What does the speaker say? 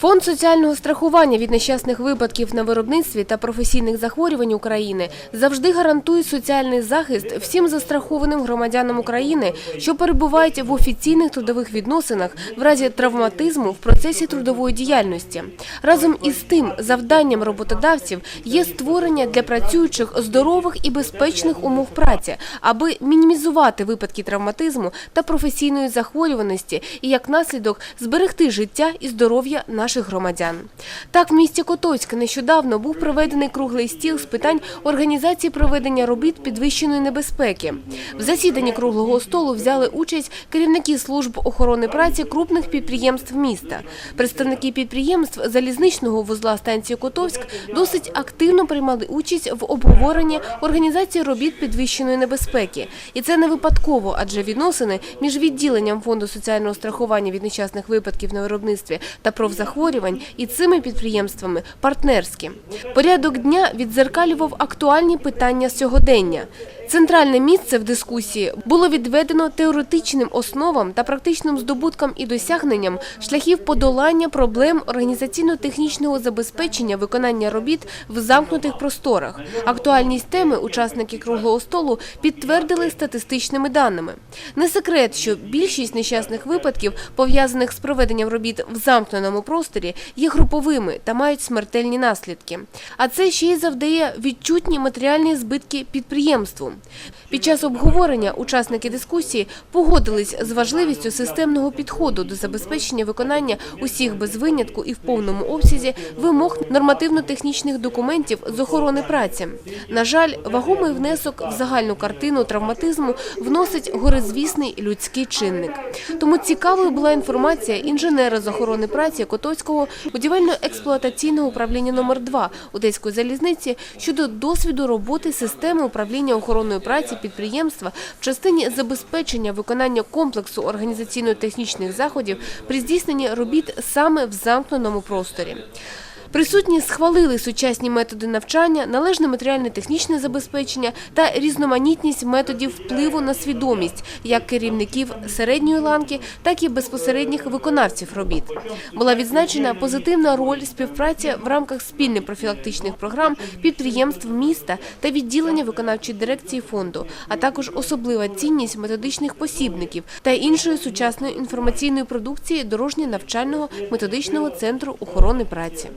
Фонд соціального страхування від нещасних випадків на виробництві та професійних захворювань України завжди гарантує соціальний захист всім застрахованим громадянам України, що перебувають в офіційних трудових відносинах в разі травматизму в процесі трудової діяльності. Разом із тим, завданням роботодавців є створення для працюючих здорових і безпечних умов праці, аби мінімізувати випадки травматизму та професійної захворюваності і як наслідок зберегти життя і здоров'я наших громадян. Так, в місті Котовськ нещодавно був проведений круглий стіл з питань організації проведення робіт підвищеної небезпеки. В засіданні круглого столу взяли участь керівники служб охорони праці крупних підприємств міста. Представники підприємств залізничного вузла станції Котовськ досить активно приймали участь в обговоренні організації робіт підвищеної небезпеки. І це не випадково, адже відносини між відділенням фонду соціального страхування від нещасних випадків на виробництві та профзахворювань і цими підприємствами партнерські. Порядок дня відзеркалював актуальні питання сьогодення. Центральне місце в дискусії було відведено теоретичним основам та практичним здобуткам і досягненням шляхів подолання проблем організаційно-технічного забезпечення виконання робіт в замкнутих просторах. Актуальність теми учасники круглого столу підтвердили статистичними даними. Не секрет, що більшість нещасних випадків, пов'язаних з проведенням робіт в замкненому просторі, є груповими та мають смертельні наслідки. А це ще й завдає відчутні матеріальні збитки підприємству. Під час обговорення учасники дискусії погодились з важливістю системного підходу до забезпечення виконання усіх без винятку і в повному обсязі вимог нормативно-технічних документів з охорони праці. На жаль, вагомий внесок в загальну картину травматизму вносить горизвісний людський чинник. Тому цікавою була інформація інженера з охорони праці Котовського будівельно-експлуатаційного управління номер 2 Одеської залізниці щодо досвіду роботи системи управління охороною праці підприємства в частині забезпечення виконання комплексу організаційно-технічних заходів при здійсненні робіт саме в замкненому просторі. Присутні схвалили сучасні методи навчання, належне матеріально-технічне забезпечення та різноманітність методів впливу на свідомість як керівників середньої ланки, так і безпосередніх виконавців робіт. Була відзначена позитивна роль співпраці в рамках спільних профілактичних програм підприємств міста та відділення виконавчої дирекції фонду, а також особлива цінність методичних посібників та іншої сучасної інформаційної продукції дорожньо-навчального методичного центру охорони праці.